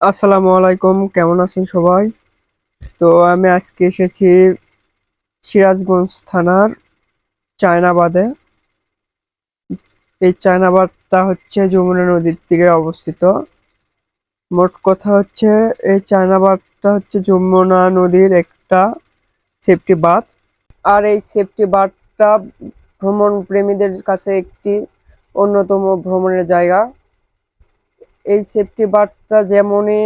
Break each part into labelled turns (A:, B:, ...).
A: আসসালামু আলাইকুম, কেমন আছেন সবাই? তো আমি আজকে এসেছি সিরাজগঞ্জ থানার চায়নাবাদে। এই চায়নাবাদটা হচ্ছে যমুনা নদীর তীরে অবস্থিত। মোট কথা হচ্ছে, এই চায়নাবাদটা হচ্ছে যমুনা নদীর একটা সেফটি বাঁধ। আর এই সেফটি বাঁধটা ভ্রমণ প্রেমীদের কাছে একটি অন্যতম ভ্রমণের জায়গা। এই সেফটি বাঁধটা যেমনই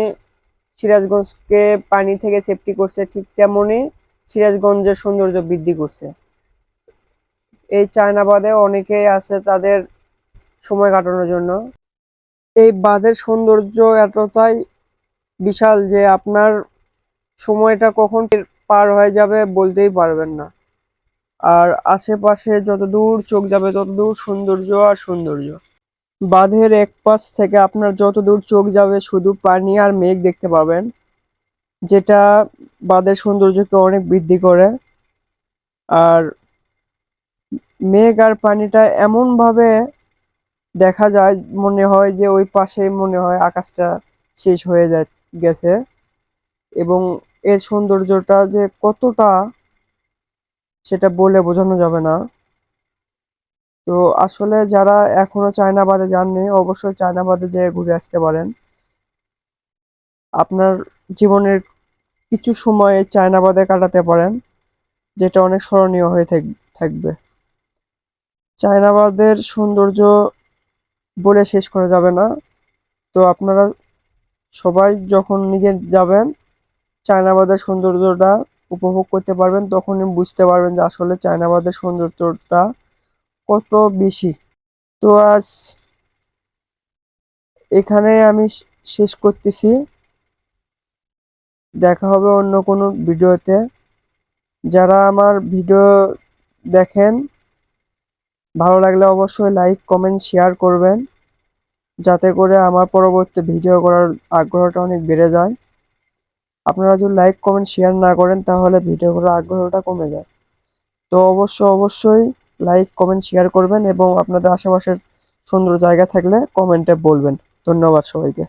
A: সিরাজগঞ্জকে পানি থেকে সেফটি করছে, ঠিক তেমনই সিরাজগঞ্জের সৌন্দর্য বৃদ্ধি করছে। এই চায়না বাঁধে অনেকেই আছে তাদের সময় কাটানোর জন্য। এই বাঁধের সৌন্দর্য এতটাই বিশাল যে আপনার সময়টা কখন পার হয়ে যাবে বলতেই পারবেন না। আর আশেপাশে যত দূর চোখ যাবে তত দূর সৌন্দর্য আর সৌন্দর্য। বাঁধের এক পাশ থেকে আপনার যত দূর চোখ যাবে শুধু পানি আর মেঘ দেখতে পাবেন, যেটা বাঁধের সৌন্দর্যকে অনেক বৃদ্ধি করে। আর মেঘ আর পানিটা এমনভাবে দেখা যায়, মনে হয় যে ওই পাশেই মনে হয় আকাশটা শেষ হয়ে যায়, গেছে। এবং এর সৌন্দর্যটা যে কতটা, সেটা বলে বোঝানো যাবে না। তো আসলে যারা এখনও চায়নাবাদে যাননি, অবশ্যই চায়নাবাদে যেয়ে ঘুরে আসতে পারেন। আপনার জীবনের কিছু সময় চায়নাবাদে কাটাতে পারেন, যেটা অনেক স্মরণীয় হয়ে থাক- থাকবে। চায়নাবাদের সৌন্দর্য বলে শেষ করা যাবে না। তো আপনারা সবাই যখন নিজে যাবেন, চায়নাবাদের সৌন্দর্যটা উপভোগ করতে পারবেন, তখনই বুঝতে পারবেন যে আসলে চায়নাবাদের সৌন্দর্যটা কত বেশি? তো আজ এখানে আমি শেষ করতেছি। দেখা হবে অন্য কোনো ভিডিওতে। যারা আমার ভিডিও দেখেন, ভালো লাগলে অবশ্যই লাইক, কমেন্ট, শেয়ার করবেন। যাতে করে আমার পরবর্তী ভিডিও করার আগ্রহটা অনেক বেড়ে যায়। আপনারা যদি লাইক, কমেন্ট, শেয়ার না করেন, তাহলে ভিডিও করার আগ্রহটা কমে যায়। তো অবশ্য, অবশ্যই লাইক কমেন্ট শেয়ার করবেন এবং আপনাদের আশেপাশের সুন্দর জায়গা থাকলে কমেন্টে বলবেন। ধন্যবাদ সবাইকে।